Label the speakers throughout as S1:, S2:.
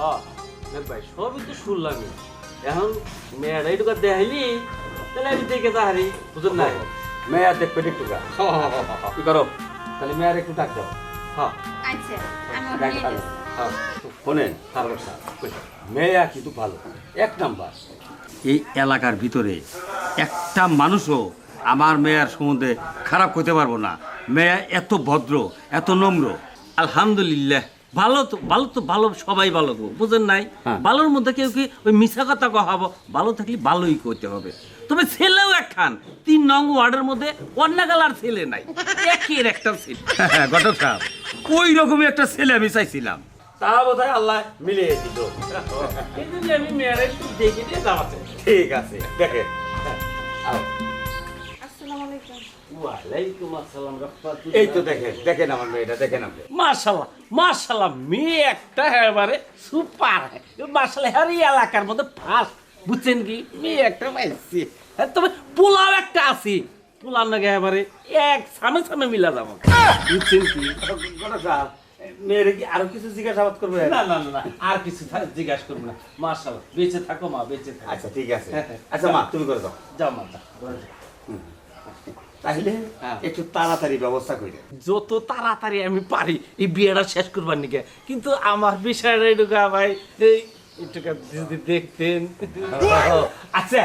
S1: হ্যাঁ দেখ ভাই সবই তো শুনলামই এখন মেয়েরা এইটুকু দেখাইলি তাহলে আমি দেখে যাহারি বুঝুন নাই
S2: মেয়া দেখবে একটু গা কি করো? তাহলে মেয়ার একটু ডাক দাও।
S1: হ্যাঁ
S3: আচ্ছা।
S1: হ্যাঁ
S2: শোনেন মেয়া কিন্তু ভালো। এক নাম্বার এই এলাকার ভিতরে একটা মানুষও আমার মেয়ার সম্বন্ধে খারাপ করতে পারব না। মেয়া এত ভদ্র এত নম্র।
S1: আলহামদুলিল্লাহ। ভালো তো ভালো তো ভালো সবাই ভালো গো বুঝেন নাই?
S2: হ্যাঁ।
S1: ভালোর মধ্যে কেউ কি ওই মিশা কথা কহাবো ভালো থাকলে ভালোই করতে হবে। তবে ছেলেও একখান তিন নং ওয়ার্ডের মধ্যে অন্যগালার ছেলে নাই একের একটা ছেলে।
S2: ঘটক সাহেব। ওই রকমই একটা ছেলে আমি চাইছিলাম।
S1: তা বোধ আল্লাহ মিলিয়ে দিল। এই জন্য আমি মেয়েরা একটু দেখে দিয়ে যাওয়াতে।
S2: ঠিক আছে দেখেন। এই তো দেখেন দেখেন আমার মেয়েটা দেখেন আপনি।
S1: মাশাল্লাহ মাশাল্লাহ মেয়ে একটা এবারে সুপার। মাশাল্লাহ হ্যাঁ এলাকার মধ্যে ফার্স্ট বুঝছেন কি? মেয়ে একটা পাইছি। হ্যাঁ তবে পোলাও একটা আছে। পোলার নাকি এবারে এক সামনে সামনে মিলা যাব। বুঝছেন কি?
S2: মেয়েরে কি আরও কিছু জিজ্ঞাসাবাদ করবে?
S1: না না না আর কিছু জিজ্ঞাসা করব না। মাশাল্লাহ বেঁচে থাকো মা বেঁচে থাকো।
S2: আচ্ছা ঠিক আছে। আচ্ছা মা তুমি করে দাও।
S1: যাও মা যাও।
S2: তাহলে
S1: হ্যাঁ।
S2: একটু তাড়াতাড়ি ব্যবস্থা করে
S1: যত তাড়াতাড়ি আমি পারি এই বিয়েটা শেষ করবার নিকে। কিন্তু আমার বিষয়টা এটুকু ভাই এই যদি দেখতেন।
S2: আচ্ছা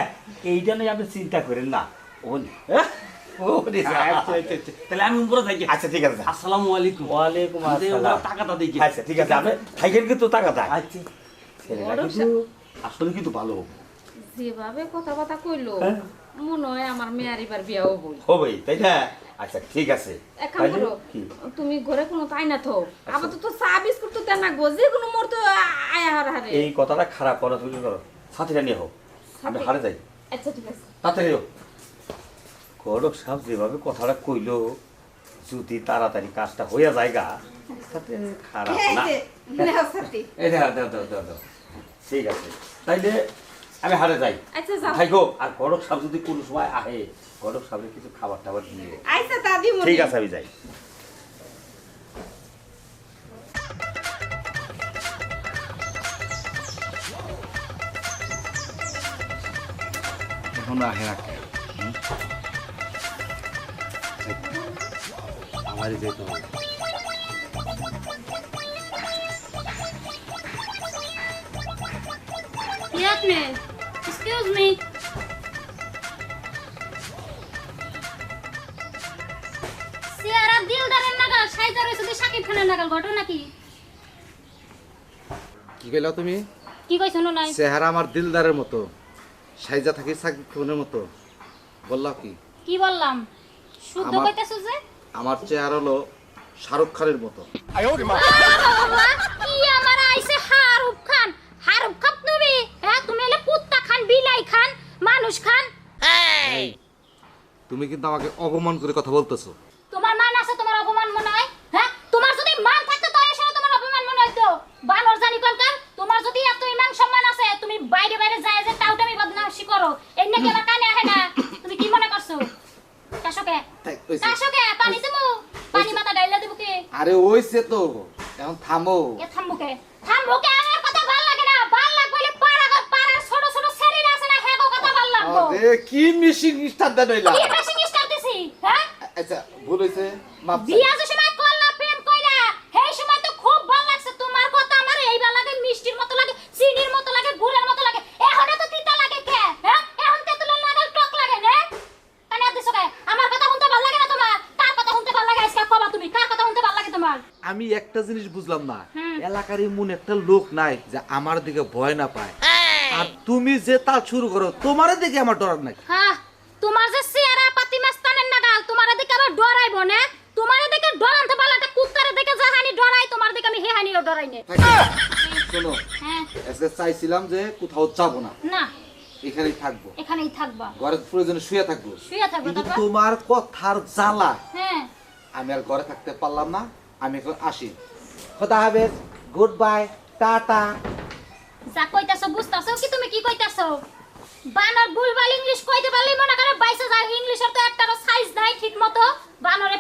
S2: এইটা নিয়ে আপনি চিন্তা করেন না। ওনি
S1: হ্যাঁ?
S2: ওনি
S1: আচ্ছা, আচ্ছা, আচ্ছা। তাহলে আমি উপরে থাকি।
S2: আচ্ছা ঠিক আছে।
S1: আসসালামু আলাইকুম।
S2: ওয়ালাইকুম
S1: আমাদের
S2: আসসালাম।
S1: টাকাটা দেখি।
S2: আচ্ছা ঠিক আছে। আপনি থাকেন কিন্তু টাকা থাক
S1: আচ্ছা।
S2: ছেলেটা কিন্তু আসলে কিন্তু ভালো।
S3: যেভাবে কথাবার্তা কইলো
S2: হ্যাঁ।
S3: মনে হয় আমার মেয়ের এবার বিয়াও বই
S2: হবেই তাই না? আচ্ছা ঠিক আছে।
S3: এক কাম করো তুমি ঘরে কোনো তাই না থো আবার তো তো চা বিস্কুট তো দেন না গো যে কোনো মোর তো আয়া হার হারে।
S2: এই কথাটা খারাপ করো তুমি করো। সাথীটা নিয়ে হোক আমি হারে যাই।
S3: আচ্ছা ঠিক আছে।
S2: তাড়াতাড়ি হোক গরক সাহেব যেভাবে কথাটা কইলো যদি তাড়াতাড়ি কাজটা হইয়া জায়গা তাতে খারাপ না
S3: যে, নেও সাথী।
S2: এই দাও দাও দাও দাও দাও। ঠিক আছে। তাইলে আমি হারে যাই।
S3: আচ্ছা যাও।
S2: থাইকো আর গরক সাহেব যদি কোনো সময় আহে গরক সাহেবের কিছু খাবার টাবার দিয়ে
S3: আচ্ছা দাদি মনি
S2: ঠিক আছে আমি যাই। এখন আহে রাখে আমারই যেতে হবে।
S4: Yes, ma'am. Excuse me. সিয়ারা দিলদারের নাগাল সাইজা রয়েছে তুই সাকিব খানের নাগাল ঘটনা কি?
S5: কি কইলা তুমি?
S4: কি কই শোনো নাই
S5: চেহারা আমার দিলদারের মতো সাইজা থাকি সাকিব খানের মতো। বললা কি?
S4: কি বললাম? শুদ্ধ
S5: আমার-
S4: কইতেছো যে?
S5: আমার চেহারা হলো শাহরুখ খানের মতো।
S4: বাবা, কি আমার আইছে হারুব খান তুমি হ্যাঁ তুমি হলে কুত্তা খান বিলাই খান মানুষ খান
S5: তুমি কিন্তু আমাকে অপমান করে কথা বলতেছো।
S4: তোমার মান আছে তোমার অপমান মনে হয়? হ্যাঁ? তোমার যদি মান থাকতো তো এসে তোমার অপমান মনে হইতো। বানর জানি কলকার তোমার যদি এত ইমান সম্মান আছে তুমি বাইরে বাইরে যায় যে টাউটামি বদনামশি করো। এই নাকি আমার কানে আহে না। তুমি কি মনে করছ? কাশকে? কাশকে পানি দেবো পানি মাথা ডাইলা দেবো কে?
S5: আরে ওইছে তো। এখন থামো।
S4: এ থামবুকে থামবুকে আমার কথা ভালো লাগে না। ভালো লাগবে বলে পাড়া পাড়ার ছোট ছোট শরীর আছে না হ্যাঁ কথা ভালো লাগবো।
S5: আরে কি মিশিং স্টার দেন হইলা
S4: কি বেশি নিষ্ঠার দিছি হ্যাঁ
S5: আচ্ছা ভুল হইছে মাপ চাই।
S4: বিয়া যে সময় প্রেম কইলা সেই সময় তো খুব ভালো লাগছে। তোমার কথা আমার এইবার লাগে মিষ্টির মতো লাগে চিনির মতো লাগে গুড়ের মতো লাগে। এখন তো তিতা লাগে কে হ্যাঁ? এখন তেতুলের লাগাল টক লাগে না কানে দিছো কে? আমার কথা শুনতে ভালো লাগে না তোমার? কার কথা শুনতে ভালো লাগে আজকে? কবা তুমি কার কথা শুনতে ভালো লাগে তোমার?
S5: আমি একটা জিনিস বুঝলাম না। এলাকার এমন একটা লোক নাই যে আমার দিকে ভয় না পায়। আর তুমি যে তা শুরু করো তোমার দিকে আমার ডর নাই।
S4: হ্যাঁ তোমার যে চেহারা পাতি মাস্তানের নাগাল তোমার দিকে আবার ডরাইবো না তোমার দিকে ডরানতে ভালো একটা কুত্তারে দিকে যাহানি ডরাই তোমার দিকে আমি হেহানিও ডরাই না
S5: শোনো
S4: হ্যাঁ।
S5: আজকে চাইছিলাম যে কোথাও যাব না।
S4: না।
S5: এখানেই থাকব।
S4: এখানেই থাকবা।
S5: প্রয়োজনে শুয়ে থাকব।
S4: শুয়ে থাকব
S5: কিন্তু তোমার কথার জ্বালা।
S4: হ্যাঁ।
S5: আমি আর ঘরে থাকতে পারলাম না আমি এখন আসি। খোদা হাফেজ গুড বাই টাটা।
S4: যা কইতাছো বুঝতাছো কি তুমি কি কইতাছো? বানর ভুলভাল ইংলিশ কইতে পারলে মনে করে বাইসে যায় ইংলিশের তো একটারও সাইজ নাই ঠিক মতো বানরে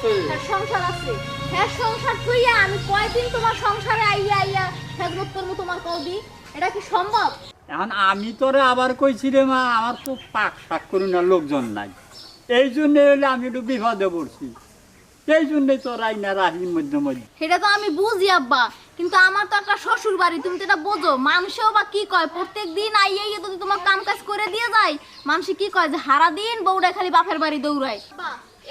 S3: আছে। হ্যাঁ সংসার আছে। হ্যাঁ সংসার তুইয়া আমি কয়দিন তোমার সংসারে আইয়া আইয়া খেদমত করব তোমার কৌদি এটা কি সম্ভব?
S6: এখন আমি তোরে আবার কইছি রে মা আমার তো পাক পাক করি না লোকজন নাই। এই জন্য হলে আমি একটু বিপদে পড়ছি। এই জন্যই তোর আইনা রাহি মধ্যে মধ্যে।
S3: সেটা তো আমি বুঝি আব্বা। কিন্তু আমার তো একটা শ্বশুর বাড়ি তুমি তো এটা বোঝো। মানুষেও বা কি কয়? প্রত্যেক দিন আইয়ে আইয়ে যদি তোমার কাম কাজ করে দিয়ে যায় মানুষ কি কয় যে হারা দিন বউটা খালি বাপের বাড়ি দৌড়ায়?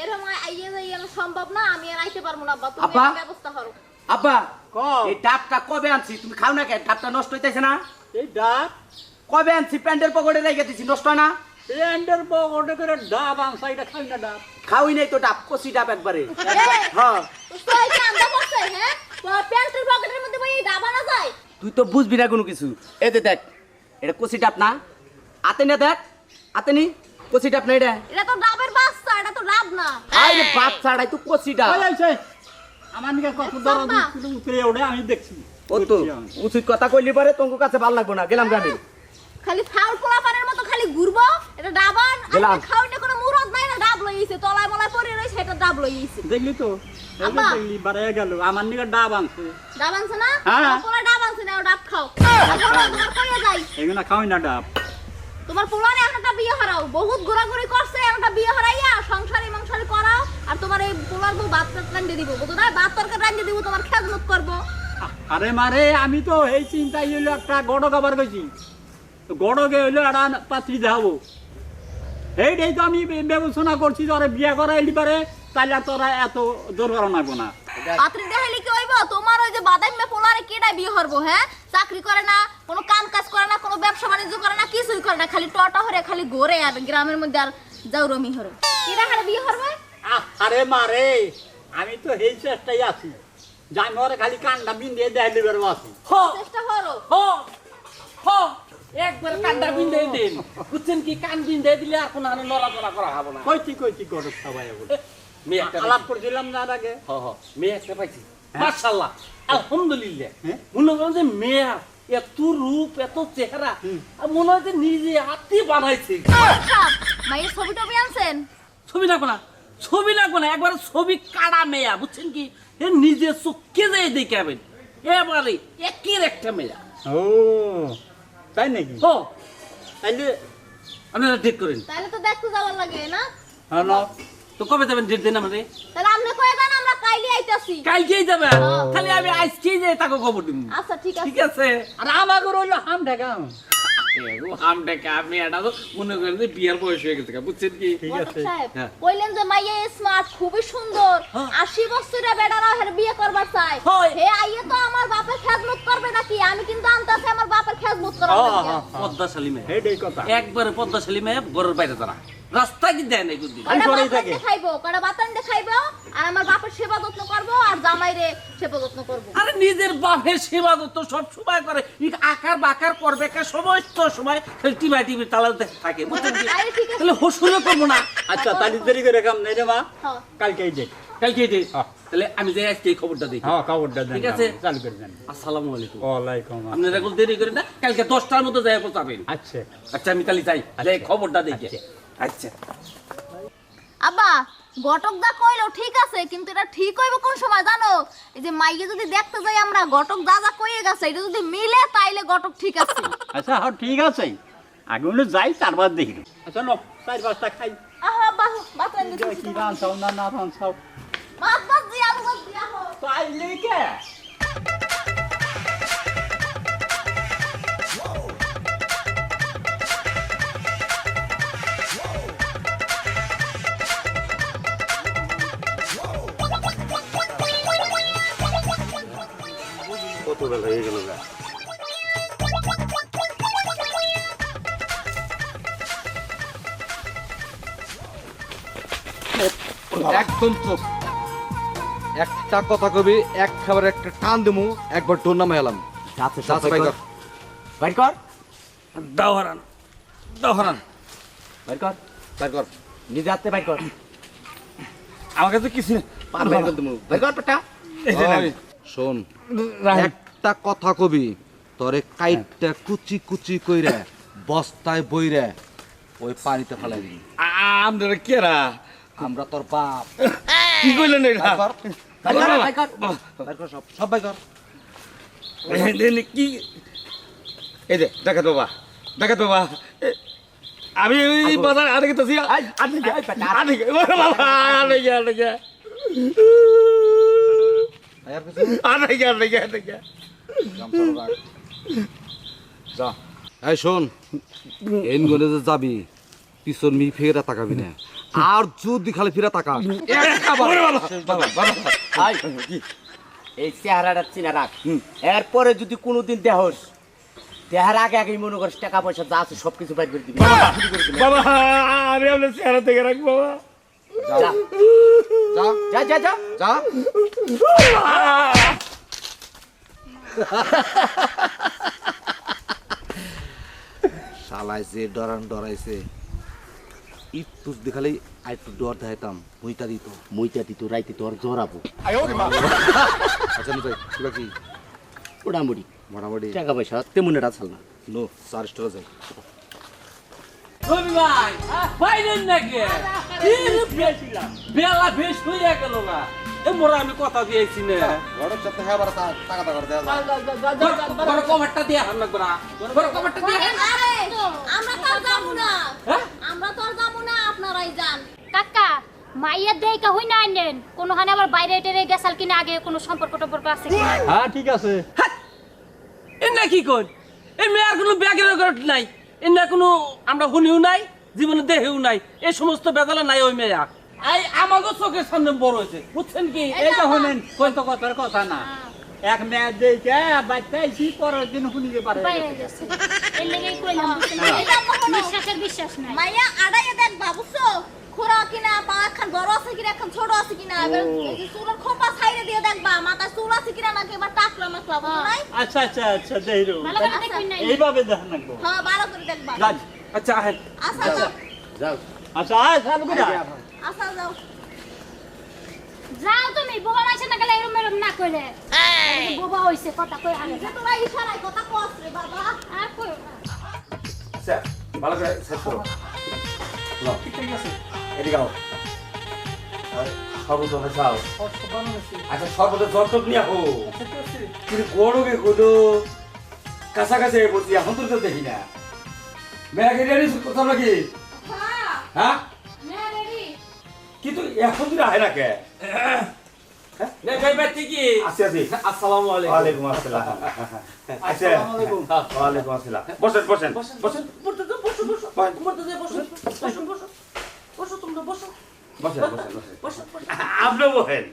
S3: এরকম আইয়ে যাইয়ে সম্ভব না আমি আর আইতে পারব না আব্বা। তুমি
S7: আব্বা?
S3: ব্যবস্থা করো।
S7: আব্বা
S6: ক
S7: এই ডাবটা কবে আনছি? তুমি খাও না কেন? ডাবটা নষ্ট হইতেছে না?
S6: এই ডাব?
S7: কবে আনছি? প্যান্ডেল পকেটে রেখে দিছি নষ্ট না?
S6: পকেটে করে ডাব এটা খাই না ডাব?
S7: খাওই নাই তো ডাব কষি ডাব একবারে। হ্যাঁ?
S3: হ্যাঁ প্যান্টের পকেটের মধ্যে ভাই ডাবা না যায়?
S7: তুই তো বুঝবি না কোনো কিছু। এই যে দেখ এটা কষি ডাব না। আতে না দেখ আতে নি কষি ডাব না এটা?
S3: এটা তো ডাবের বাচ্চা এটা তো ডাব না।
S7: আরে বাচ্চাটাই তো কষি
S6: ওই আইছে আমার নিকে কত দরদ। উতরে ওড়ে আমি দেখছি।
S7: ও তো উচিত কথা কইলি পারে তোমার কাছে ভালো লাগবো না গেলাম গ্রামে।
S3: খালি ফাউল কোলা পানের মতো খালি ঘুরবো এটা ডাবান আর খাওয়াটা কোনো মুরদ নাই না ডাব লইছে তলায় মলায় পড়ে রইছে এটা ডাব লইছে।
S6: দেখলি তো। দেখলি বারে গেল আমার নিকে ডাব আনছে।
S3: ডাব আনছে না?
S6: হ্যাঁ।
S3: পোলা ডাব আনছে না ডাব খাও। তোমার কইয়া যাই।
S6: এগুলো খাওয়াই না ডাব।
S3: তোমার পোলারে একটা বিয়ে হারাও। বহুত ঘোরাঘুরি করছে একটা বিয়ে হারাইয়া সংসারে সংসারে করাও, আর তোমার এই পোলার বউ টাত রান্ধে দিব। বুঝো না ভাত তরকারি রান্ধে দিব, তোমার খেদমত করব।
S6: আরে মারে আমি তো এই চিন্তাই হইল একটা গড়ক আবার গেছি গড়কে হইল একটা পাত্রী দেখাবো। এইটাই তো আমি বিবেচনা করছি তোরা বিয়ে করাইলি পারে তাহলে তোরা এত দূর করা লাগবো না।
S3: পাত্রী দেখাইলে কি হইব? তোমার ওই যে বাদামে পোলারে কেডা বিয়ে হরবো হ্যাঁ? চাকরি করে না কোনো কাম কাজ করে না কোনো ব্যবসা বাণিজ্য করে না কিছুই করে না খালি টটা হরে খালি ঘোরে আর গ্রামের মধ্যে আর যাও রমি হরে। কেডা হারে বিয়ে হরবে?
S6: আরে মারে আমি তো এই চেষ্টাই আছি। মরে খালি কান্ডা বিন দিয়ে বেরো আছি
S1: হ!
S3: চেষ্টা করো
S1: হ! হ! একবার কান্ডা বিন্দে দিন। বুঝছেন কি? কান বিন্দে দিলে আর কোনো নড়াচড়া করা হবে না।
S6: কইছি কইছি গড়ক সবাই বলে।
S1: মেয়ে একটা
S6: আলাপ করছিলাম না আগে।
S1: হ হ মেয়ে একটা পাইছি। মাশাআল্লাহ। আলহামদুলিল্লাহ।
S6: হ্যাঁ?
S1: মনে করেন যে মেয়ে এত রূপ এত চেহারা আর মনে হয় যে নিজে হাতে বানাইছে।
S3: মায়ের ছবি টবি আনছেন?
S1: ছবি লাগবো না। ছবি লাগবো না। একবার ছবি কাড়া মেয়া বুঝছেন কি? এ নিজে চোখকে যায় দেখাবেন এবারে একের একটা মেয়া।
S6: ও তাই নাকি?
S1: হ।
S6: তাইলে
S1: আপনারা ঠিক করেন।
S3: তাহলে তো দেখতে যাওয়ার লাগে না?
S6: হ্যাঁ।
S1: তো কবে যাবেন? ডেট দিন আমাদের।
S3: তাহলে আপনি কয়ে দেন আমরা কাইলি আইতাছি।
S1: কালকেই যাবেন? তাহলে আমি আজকেই যাই তাকে খবর দিব
S3: আচ্ছা ঠিক আছে।
S1: ঠিক আছে?
S6: আর আমাকে রইল হাম ঢাকাম
S1: আমটাকে আপনি এটা তো মনে করেন যে বিয়ার বয়স হয়ে গেছে বুঝছেন কি?
S6: ঠিক আছে।
S3: কইলেন যে মাইয়া স্মার্ট খুবই সুন্দর।
S1: হ্যাঁ।
S3: বছরের হের বিয়ে করবার চাই হে আইয়ে তো আমার বাপের খেদমত করবে নাকি? আমি কিন্তু আনতাছি আমার বাপের খেদমত করার
S6: হ্যাঁ।
S1: পদ্মাশালী মেয়ে।
S6: এইটাই কথা।
S1: একবারে পদ্মাশালী মেয়ে ঘরের বাইরে তারা রাস্তা কি দেয় নাই
S6: আমি
S3: কয়টা বাতান দেখাইবো? আর আমার বাপের সেবা যত্ন করব আর জামাইরে সেবা যত্ন করব।
S1: আরে নিজের বাপের সেবা তো সব সময় করে। ই আকার বাকার করবে কা সমস্ত সময় চালাতে থাকে
S3: আরে
S1: তাহলে হোসুলে করব না।
S6: আচ্ছা তাহলে দেরি করে কাম নেই রে মা।
S1: কালকে
S6: হ্যাঁ।
S1: তাহলে আমি যাই আজকে খবরটা দেখি।
S6: হ্যাঁ খবরটা দেন
S1: ঠিক আছে।
S6: চালু করে দেন।
S1: আসসালামু আলাইকুম। আপনারা এখন দেরি করেন না? কালকে দশটার মধ্যে যাই পৌঁছাবেন
S6: আচ্ছা।
S1: আচ্ছা আমি তাহলে যাই। যাই খবরটা দেখি।
S6: আচ্ছা।
S3: আব্বা ঘটক দা কইলো ঠিক আছে কিন্তু এটা ঠিক হইব কোন সময় জানো? এই যে মাইকে যদি দেখতে যাই আমরা ঘটক দা যা কইয়ে গেছে এটা যদি মিলে তাইলে ঘটক ঠিক আছে।
S6: আচ্ছা হ্যাঁ ঠিক আছে। আগে হলে যাই তারপর দেখি। আচ্ছা নো চার পাঁচটা খাই।
S3: আহা বাহ দিতে
S6: কি রান চাও না না রান চাও
S3: বাত বাত দিয়া বাত দিয়া হো
S6: তাইলে
S2: কত বেলা হয়ে গেল গা।
S5: একদম চুপ। একটা কথা কবি এক খাবার একটা টান দিমু একবার তোর নামে এলাম। কর।
S7: বাইর কর।
S2: দাওয়ারান দাওয়ারান
S7: বাইর কর।
S5: বাইর কর।
S7: নিজে হাতে বাইর কর।
S2: কিছু
S7: পার বাইর বাইর পেটা।
S5: শোন। একটা কথা কবি তোরে কাইটটা কুচি কুচি কইরা বস্তায় বইরা ওই পানিতে ফেলাই দিবি।
S2: আ- আপনারা কেরা?
S5: আমরা তোর বাপ।
S2: কি কইলেন এটা?
S7: ভাই কর,
S2: কি? এই দেখাত বাবা দেখাত বাবা। আমি ওই বাজার গেতেছি।
S7: আই, আরে গে,
S2: গে,
S5: যা। এই শোন এন গনে যে যাবি পিছন মি ফেরা তাকাবি না। আর যদি খালি ফিরে তাকা।
S7: এই চেহারাটা চিনা রাখ। এরপরে যদি কোনোদিন দেহস দেহার আগে আগেই মনে করিস টাকা পয়সা যা আছে সব কিছু বাইর করে দিবি।
S2: বাবা আমি আপনার চেহারা থেকে রাখ বাবা।
S7: যা।
S5: যা
S7: যা যা যা।
S5: যে ডরান ডরাইছে। একটু দেখালেই আর একটু ডর দেখাইতাম মুইতা দিত
S7: মুইটা দিত রাইতে তোর জোরাবো
S5: আচ্ছা নুতাই কিবা কি?
S7: মোটামুটি।
S5: মোটামুটি।
S7: টাকা পয়সা তেমন এটা চাল না।
S5: নো চার স্টোরে যাই
S1: ভাই পাইলেন নাকি? বেলা বেশ হইয়া গেল না। এ মোরা আমি কথা দিয়েছি না।
S5: গরম সাথে হ্যাঁ বারা টাকা টাকা দেয়া যায়।
S1: বড় কভারটা দিয়ে। হার লাগবে না। বড় কভারটা দিয়ে।
S3: আরে আমরা তো আর যাব না।
S1: হ্যাঁ?
S3: আমরা তো আর যাব না আপনারাই যান।
S4: কাকা মাইয়ের দেইকা হই না আনেন কোনো হানে আবার বাইরে টেরে গেছাল কিনা আগে কোনো সম্পর্ক টম্পর্ক আছে কিনা?
S6: হ্যাঁ ঠিক আছে।
S1: এ না কি কই এই মেয়ের কোনো ব্যাগের রেকর্ড নাই। এ না কোনো আমরা শুনিও নাই জীবনে দেহেও নাই। এই সমস্ত বেদালা নাই ওই মেয়া এই আমাকে চোখের সামনে বড় হয়েছে। বুঝছেন কি?
S6: এইটা শুনেন কত কথার কথা না। এক মেয়ে দেখে বাচ্চা আইসি পরের দিন শুনিতে পারে
S4: বিশ্বাস নাই।
S3: মাইয়া আড়াইয়া দেখ বাবুসো খোরা কিনা পা খান বড় আছে কিনা এখন ছোট আছে কিনা এবার এই চুলের খোপা সাইডে দিয়ে দেখবা মাথায় চুল আছে কিনা নাকি এবার টাকলা মাকলা বুঝো নাই?
S6: আচ্ছা আচ্ছা আচ্ছা দেইরো এইভাবে দেখেন নাকবো
S3: হ্যাঁ ভালো করে দেখবা।
S1: আচ্ছা
S6: আচ্ছা আয় চালু করে আয়।
S3: আসা যাও।
S4: যাও তুমি বোবা মাইছে না গেলে এরম এরম না কইলে। বোবা হইছে কথা কই আগে
S3: যে তোরা ইশারায় কথা কস রে বাবা।
S4: আর কই
S2: স্যার ভালো করে শেষ করো নাও। এদিকে আও সর্বত হবে আচ্ছা নিয়ে হো কিন্তু কাছাকাছি বলছি এখন তো দেখি না। মেয়াকে রেডি কোথাও নাকি? হ্যাঁ কিন্তু এখন তুই আহে না কে আচ্ছা ওয়ালাইকুম আসসালাম। বসেন বসেন। বসেন
S1: বসো তো, বসো বসো।
S2: বসেন।
S1: বসো বসো। বসো বসো। বসো তোমরা বসো।
S2: বসেন বসেন বসেন।
S1: বসো বসো।
S2: আপনি বসেন।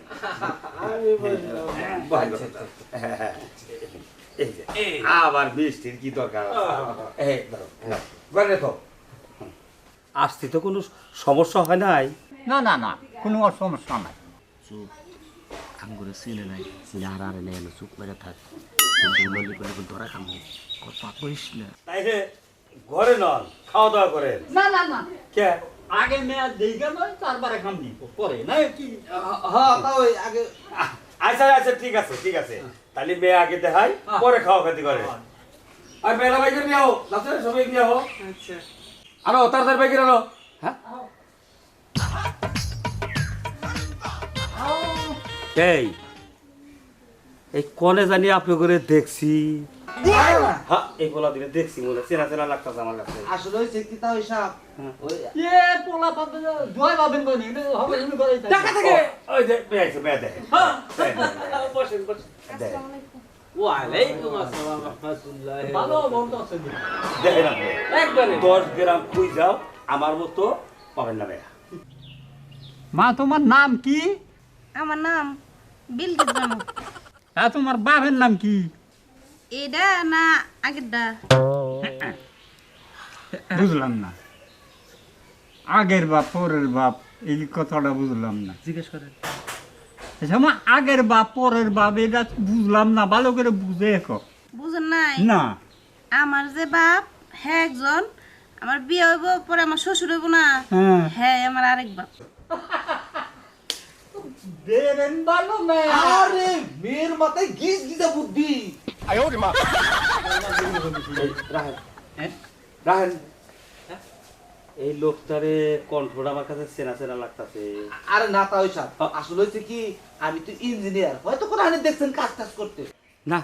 S2: বসেন, বসেন। এই যে, আবার বৃষ্টির কি দরকার। আসতে তো কোনো সমস্যা হয় নাই।
S6: না না না কোনো সমস্যা নাই।
S7: চুপ। কাম করে চিনে নাই চিনে আর আর নেই চুপ মেরে থাক। ললি করে ধরা খামো কথা কইস না।
S2: তাইলে ঘরে নন খাওয়া দাওয়া করেন
S6: না না না।
S2: কে?
S6: আগে মেয়ে দেখে নয় তারপরে খাম দিব পরে না কি?
S5: হ্যাঁ তাও আগে
S2: আচ্ছা আচ্ছা ঠিক আছে ঠিক আছে। তাহলে মেয়ে আগে দেখাই পরে খাওয়া খাতি করে। আর মেয়েরা বাইকে নিয়ে আও লাস্টে সবাই নিয়ে আও।
S1: আচ্ছা।
S2: আনো তাড়াতাড়ি বাইকে আনো। হ্যাঁ? এই এই কনে জানি আপনি করে দেখছি হ্যাঁ এই দিনে দেখছি মনে চেনা চেনা লাগতেছে আমার কাছে।
S5: আসলে হইছে কি তা হিসাব
S6: এ পোলা পাবে দোয়া পাবেন কোনি এটা হবে এমনি করে
S1: টাকা থেকে।
S2: ওই যে মেয়ে আছে দেখে
S1: হ্যাঁ।
S2: মেয়ে
S1: বসেন বসেন।
S2: দেখে।
S1: ওয়ালাইকুম আসসালাম রাহমাতুল্লাহ
S6: ভালো বন্ধ আছে
S2: দেখেন আপনি
S1: একবারে।
S2: দশ গ্রাম খুঁজ যাও আমার মতো পাবেন না মেয়া
S6: মা তোমার নাম কি?
S3: আমার নাম বিলকিস বানু
S6: হ্যাঁ তোমার বাপের নাম কি?
S3: এটা না আগেরটা
S6: বুঝলাম না। আগের বাপ পরের বাপ এই কথাটা বুঝলাম না।
S7: জিজ্ঞেস করেন।
S6: আচ্ছা আগের বাপ পরের বাপ এটা বুঝলাম না ভালো করে বুঝে এখন
S8: বুঝেন নাই?
S6: না।
S8: আমার যে বাপ হ্যাঁ একজন আমার বিয়ে হইব পরে আমার শ্বশুর হইব না।
S6: হ্যাঁ।
S8: হ্যাঁ আমার আরেক বাপ।
S6: বেরেন ভালো মেয়ে
S5: আরে মেয়ের মাথায় গিজ গিজা বুদ্ধি।
S2: রাহেন রাহেন এই লোকটারে কণ্ঠটা আমার কাছে চেনা চেনা লাগতাছে।
S7: আরে না তা ওই সাহেব আসলে হয়েছে কি আমি তো ইঞ্জিনিয়ার হয়তো কোনো হানি দেখছেন কাজ টাজ করতে।
S2: না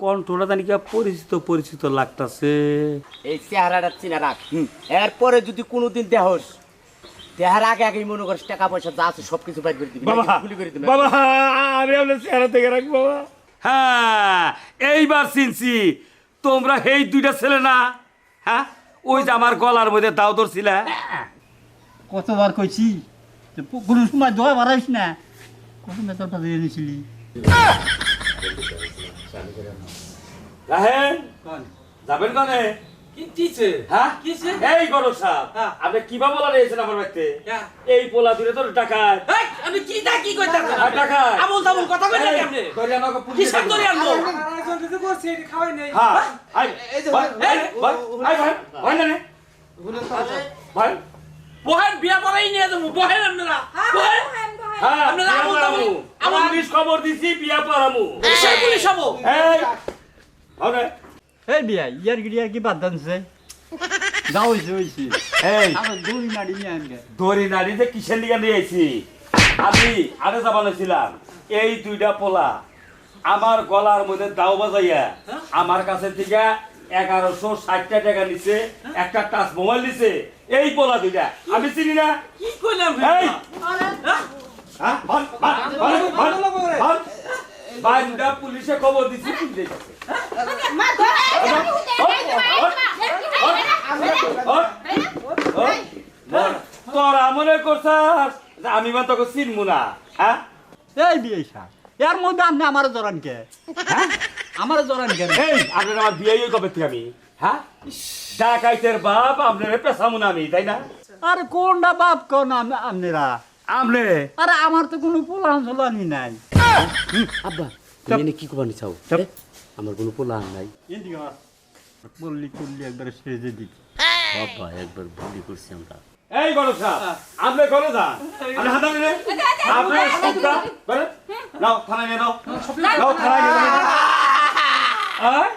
S2: কণ্ঠটা জানি কি পরিচিত পরিচিত লাগতাছে।
S7: এই চেহারাটা চিনা রাখ। এরপরে যদি কোনোদিন দেহস দেহার আগে আগেই মনে করিস টাকা পয়সা যা আছে সব কিছু বাইর করে দিবি
S2: বাবা
S7: গুলি করে দিবি?
S2: বাবা আমি আপনার চেহারা থেকে রাখ বাবা। হ্যাঁ এইবার চিনছি। তোমরা এই দুইটা ছেলে না? হ্যাঁ? ওই যে আমার গলার মধ্যে দাও ধরছিলা
S6: কতবার কইছি কোনো সময় দোয়া বাড়াইস না? কত মেতরটা দিয়ে নিছিলি
S2: যাবেন কনে? হ্যাঁ এই গরম সাহেব
S1: হ্যাঁ।
S2: আপনি কীভাবে বলা রয়েছেন আমার বাড়িতে?
S1: হ্যাঁ।
S2: এই পোলা দূরে তোর টাকায়
S1: আমি কি দা কি কইতাছেন
S2: আর
S1: আমল তামল কথা
S2: আমাকে পুলিশে
S1: আনব।
S2: হ্যাঁ আই ভাই ভাই ভাই ভাই ভাই না ভাই
S1: বহেন বিয়া পড়াই নিয়ে যাব। বহেন আপনারা। বহেন।
S2: হ্যাঁ
S1: আপনারা আমল তামল
S2: পড়ামু। পুলিশ খবর দিছি বিয়া পড়ামু
S1: পুলিশ হব
S2: এই
S6: এই বিয়া ইয়ার ইয়ার কি বাদ দানছে যাও হইছে হইছে
S2: এই
S6: আমার দৌড়ি নাড়ি নিয়ে আনগে
S2: দড়ি নাড়ি যে কিসের লিগা নিয়ে আইছি আমি আরে ছিলাম এই দুইটা পোলা আমার গলার মধ্যে দাও বাজাইয়া আমার কাছে থেকে এগারোশো ষাটটা টাকা নিছে একটা টাচ মোবাইল নিছে এই পোলা দুইটা আমি চিনি না
S1: কি কইলাম!
S2: হ্যাঁ? বাইন্দা পুলিশে খবর দিছি পুলিশে তোরা মনে করছাস আমি বা তোকে চিনবো না হ্যাঁ
S6: এই বিয়ে সা এর মধ্যে আপনি আমার জরান কে হ্যাঁ আমার জরান কে
S2: এই আপনার আমার বিয়ে কবে থেকে আমি হ্যাঁ ডাকাইতের বাপ আপনার পেছামু না আমি তাই না
S6: আরে কোনটা বাপ কোন আপনারা আরে আমার তো কোনো পোলান নাই
S1: আব্বা তুমি কি করবা চাও। আমার কোনো পোলান নাই।
S6: বললি করলি একবার সেজে দিবি
S1: বাবা একবার ভুলি করছি আমরা
S2: এই গণেশ আপনি করে যান আপনি হাতা নিলে আপনি সবটা নাও থানায় নিয়ে নাও নাও থানায় নিয়ে নাও আয়